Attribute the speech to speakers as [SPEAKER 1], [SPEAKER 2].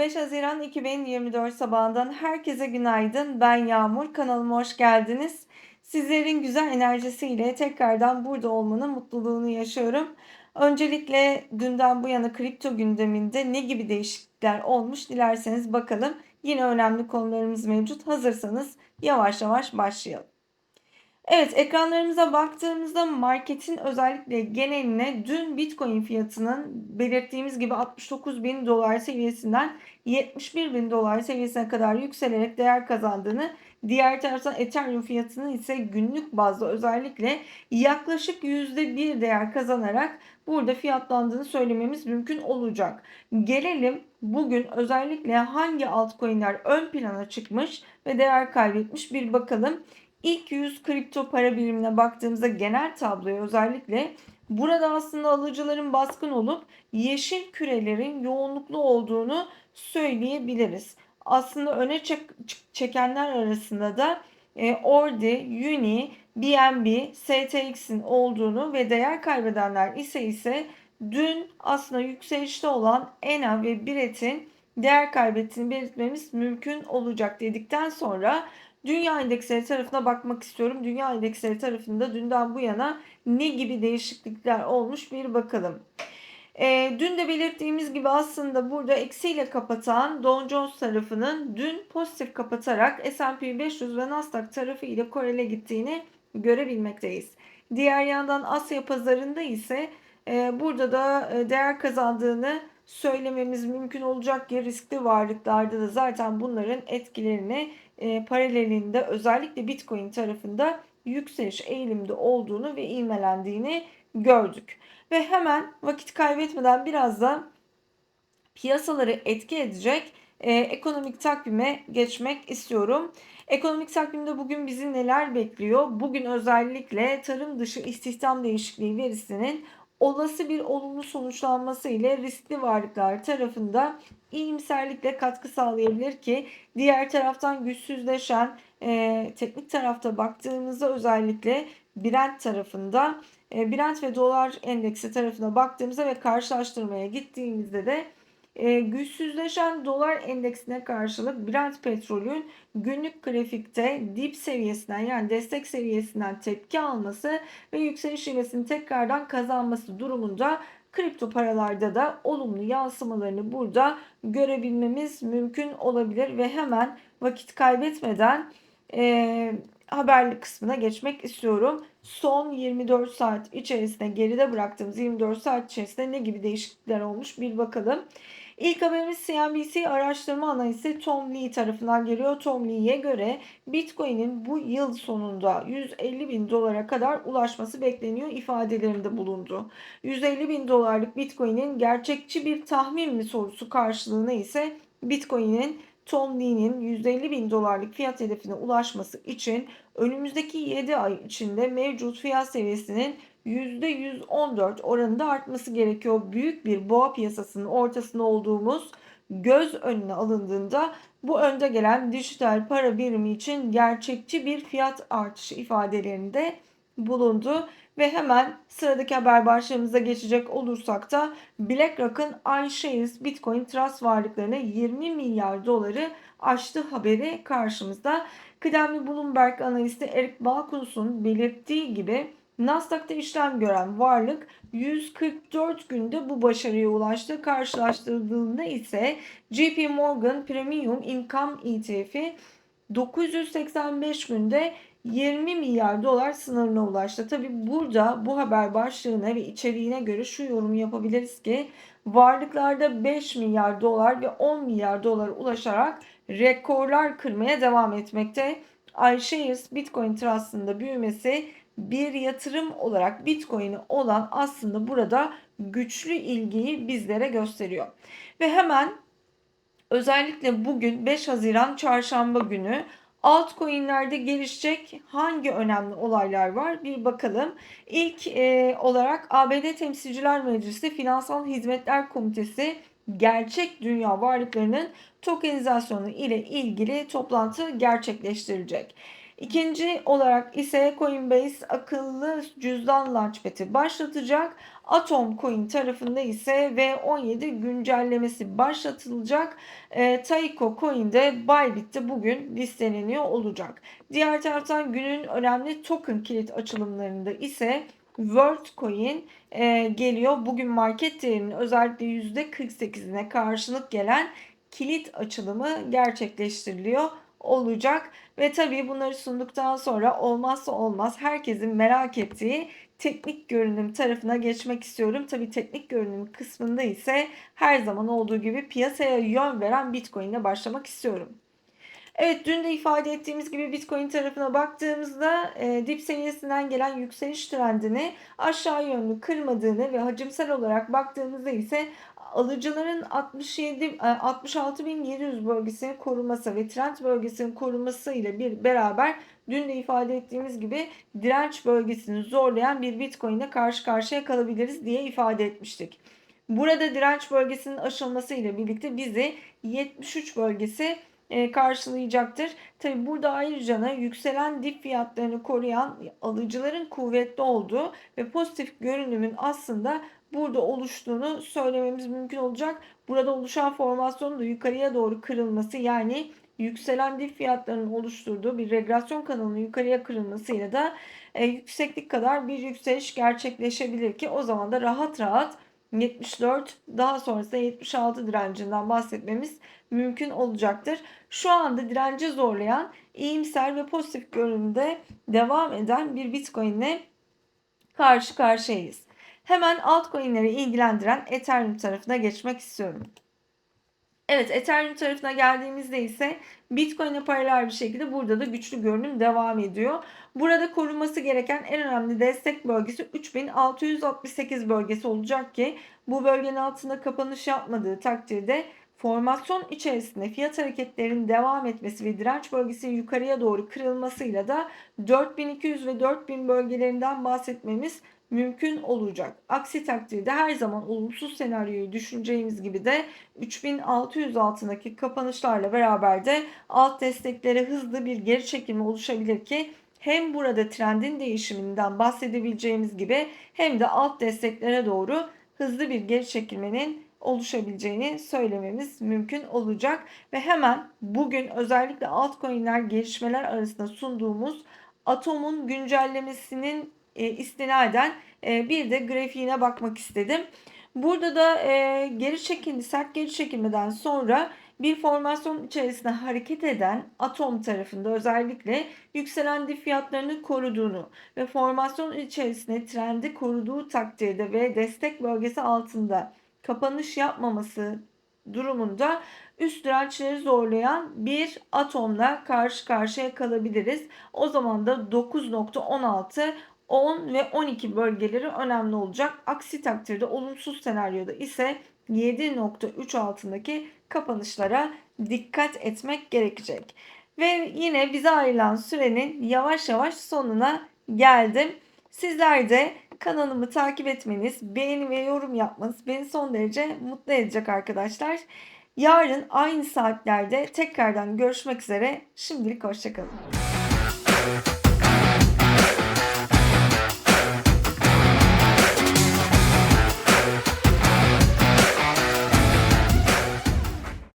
[SPEAKER 1] 5 Haziran 2024 sabahından herkese günaydın. Ben Yağmur. Kanalıma hoş geldiniz. Sizlerin güzel enerjisiyle tekrardan burada olmanın mutluluğunu yaşıyorum. Öncelikle dünden bu yana kripto gündeminde ne gibi değişiklikler olmuş dilerseniz bakalım. Yine önemli konularımız mevcut. Hazırsanız yavaş yavaş başlayalım. Evet ekranlarımıza baktığımızda marketin özellikle geneline dün Bitcoin fiyatının belirttiğimiz gibi 69 bin dolar seviyesinden 71 bin dolar seviyesine kadar yükselerek değer kazandığını diğer taraftan Ethereum fiyatının ise günlük bazda özellikle yaklaşık %1 değer kazanarak burada fiyatlandığını söylememiz mümkün olacak. Gelelim bugün özellikle hangi altcoin'ler ön plana çıkmış ve değer kaybetmiş bir bakalım. İlk 100 kripto para birimine baktığımızda genel tabloya özellikle burada aslında alıcıların baskın olup yeşil kürelerin yoğunluklu olduğunu söyleyebiliriz. Aslında öne çek, çekenler arasında da e, Ordi, Uni, BNB, STX'in olduğunu ve değer kaybedenler ise ise dün aslında yükselişte olan ENA ve Biret'in değer kaybettiğini belirtmemiz mümkün olacak dedikten sonra Dünya endeksleri tarafına bakmak istiyorum. Dünya endeksleri tarafında dünden bu yana ne gibi değişiklikler olmuş bir bakalım. E, dün de belirttiğimiz gibi aslında burada eksiyle kapatan Dow Jones tarafının dün pozitif kapatarak S&P 500 ve Nasdaq tarafı ile korele gittiğini görebilmekteyiz. Diğer yandan Asya pazarında ise e, burada da e, değer kazandığını söylememiz mümkün olacak ki riskli varlıklarda da zaten bunların etkilerini e, paralelinde özellikle Bitcoin tarafında yükseliş eğilimde olduğunu ve ivmelendiğini gördük. Ve hemen vakit kaybetmeden biraz da piyasaları etki edecek e, ekonomik takvime geçmek istiyorum. Ekonomik takvimde bugün bizi neler bekliyor? Bugün özellikle tarım dışı istihdam değişikliği verisinin olası bir olumlu sonuçlanması ile riskli varlıklar tarafında iyimserlikle katkı sağlayabilir ki diğer taraftan güçsüzleşen e, teknik tarafta baktığımızda özellikle Brent tarafında e, Brent ve dolar endeksi tarafına baktığımızda ve karşılaştırmaya gittiğimizde de e, güçsüzleşen dolar endeksine karşılık Brent petrolün günlük grafikte dip seviyesinden yani destek seviyesinden tepki alması ve yükseliş ivmesini tekrardan kazanması durumunda kripto paralarda da olumlu yansımalarını burada görebilmemiz mümkün olabilir ve hemen vakit kaybetmeden e, haberli kısmına geçmek istiyorum. Son 24 saat içerisinde geride bıraktığımız 24 saat içerisinde ne gibi değişiklikler olmuş bir bakalım. İlk haberimiz CNBC araştırma analisti Tom Lee tarafından geliyor. Tom Lee'ye göre Bitcoin'in bu yıl sonunda 150 bin dolara kadar ulaşması bekleniyor ifadelerinde bulundu. 150 bin dolarlık Bitcoin'in gerçekçi bir tahmin mi sorusu karşılığına ise Bitcoin'in Tom Lee'nin 150 bin dolarlık fiyat hedefine ulaşması için önümüzdeki 7 ay içinde mevcut fiyat seviyesinin %114 oranında artması gerekiyor. Büyük bir boğa piyasasının ortasında olduğumuz göz önüne alındığında bu önde gelen dijital para birimi için gerçekçi bir fiyat artışı ifadelerinde bulundu. Ve hemen sıradaki haber başlığımıza geçecek olursak da BlackRock'ın iShares Bitcoin Trust varlıklarına 20 milyar doları aştı haberi karşımızda. Kıdemli Bloomberg analisti Eric Balkus'un belirttiği gibi Nasdaq'ta işlem gören varlık 144 günde bu başarıya ulaştı. Karşılaştırıldığında ise JP Morgan Premium Income ETF'i 985 günde 20 milyar dolar sınırına ulaştı. Tabi burada bu haber başlığına ve içeriğine göre şu yorum yapabiliriz ki varlıklarda 5 milyar dolar ve 10 milyar dolar ulaşarak rekorlar kırmaya devam etmekte. iShares Bitcoin Trust'ın büyümesi bir yatırım olarak Bitcoin'e olan aslında burada güçlü ilgiyi bizlere gösteriyor. Ve hemen özellikle bugün 5 Haziran çarşamba günü altcoin'lerde gelişecek hangi önemli olaylar var bir bakalım. İlk e, olarak ABD Temsilciler Meclisi Finansal Hizmetler Komitesi gerçek dünya varlıklarının tokenizasyonu ile ilgili toplantı gerçekleştirecek. İkinci olarak ise Coinbase akıllı cüzdan launchpad'i başlatacak. Atom Coin tarafında ise V17 güncellemesi başlatılacak. E, Taiko Coin'de Bybit'te bugün listeleniyor olacak. Diğer taraftan günün önemli token kilit açılımlarında ise WorldCoin e, geliyor. Bugün market değerinin özellikle %48'ine karşılık gelen kilit açılımı gerçekleştiriliyor olacak. Ve tabii bunları sunduktan sonra olmazsa olmaz herkesin merak ettiği teknik görünüm tarafına geçmek istiyorum. Tabii teknik görünüm kısmında ise her zaman olduğu gibi piyasaya yön veren Bitcoin ile başlamak istiyorum. Evet dün de ifade ettiğimiz gibi Bitcoin tarafına baktığımızda e, dip seviyesinden gelen yükseliş trendini aşağı yönlü kırmadığını ve hacimsel olarak baktığımızda ise alıcıların 67 66.700 bölgesini koruması ve trend bölgesinin korunması ile bir beraber dün de ifade ettiğimiz gibi direnç bölgesini zorlayan bir Bitcoin ile karşı karşıya kalabiliriz diye ifade etmiştik. Burada direnç bölgesinin aşılması ile birlikte bizi 73 bölgesi karşılayacaktır. Tabi burada ayrıca yükselen dip fiyatlarını koruyan alıcıların kuvvetli olduğu ve pozitif görünümün aslında burada oluştuğunu söylememiz mümkün olacak. Burada oluşan formasyonun da yukarıya doğru kırılması yani yükselen dip fiyatlarının oluşturduğu bir regresyon kanalının yukarıya kırılmasıyla da e, yükseklik kadar bir yükseliş gerçekleşebilir ki o zaman da rahat rahat 74 daha sonrasında 76 direncinden bahsetmemiz mümkün olacaktır. Şu anda direnci zorlayan iyimser ve pozitif görünümde devam eden bir Bitcoin ile karşı karşıyayız. Hemen altcoin'leri ilgilendiren Ethereum tarafına geçmek istiyorum. Evet Ethereum tarafına geldiğimizde ise Bitcoin'e paralel bir şekilde burada da güçlü görünüm devam ediyor. Burada korunması gereken en önemli destek bölgesi 3668 bölgesi olacak ki bu bölgenin altında kapanış yapmadığı takdirde formasyon içerisinde fiyat hareketlerinin devam etmesi ve direnç bölgesinin yukarıya doğru kırılmasıyla da 4200 ve 4000 bölgelerinden bahsetmemiz mümkün olacak. Aksi takdirde her zaman olumsuz senaryoyu düşüneceğimiz gibi de 3600 altındaki kapanışlarla beraber de alt desteklere hızlı bir geri çekilme oluşabilir ki hem burada trendin değişiminden bahsedebileceğimiz gibi hem de alt desteklere doğru hızlı bir geri çekilmenin oluşabileceğini söylememiz mümkün olacak. Ve hemen bugün özellikle altcoin'ler gelişmeler arasında sunduğumuz Atom'un güncellemesinin e, istinaden e, bir de grafiğine bakmak istedim. Burada da e, geri çekildi, sert geri çekilmeden sonra bir formasyon içerisinde hareket eden atom tarafında özellikle yükselen fiyatlarını koruduğunu ve formasyon içerisinde trendi koruduğu takdirde ve destek bölgesi altında kapanış yapmaması durumunda üst dirençleri zorlayan bir atomla karşı karşıya kalabiliriz. O zaman da 9.16 10 ve 12 bölgeleri önemli olacak. Aksi takdirde olumsuz senaryoda ise 7.3 altındaki kapanışlara dikkat etmek gerekecek. Ve yine bize ayrılan sürenin yavaş yavaş sonuna geldim. Sizler de kanalımı takip etmeniz, beğeni ve yorum yapmanız beni son derece mutlu edecek arkadaşlar. Yarın aynı saatlerde tekrardan görüşmek üzere. Şimdilik hoşçakalın.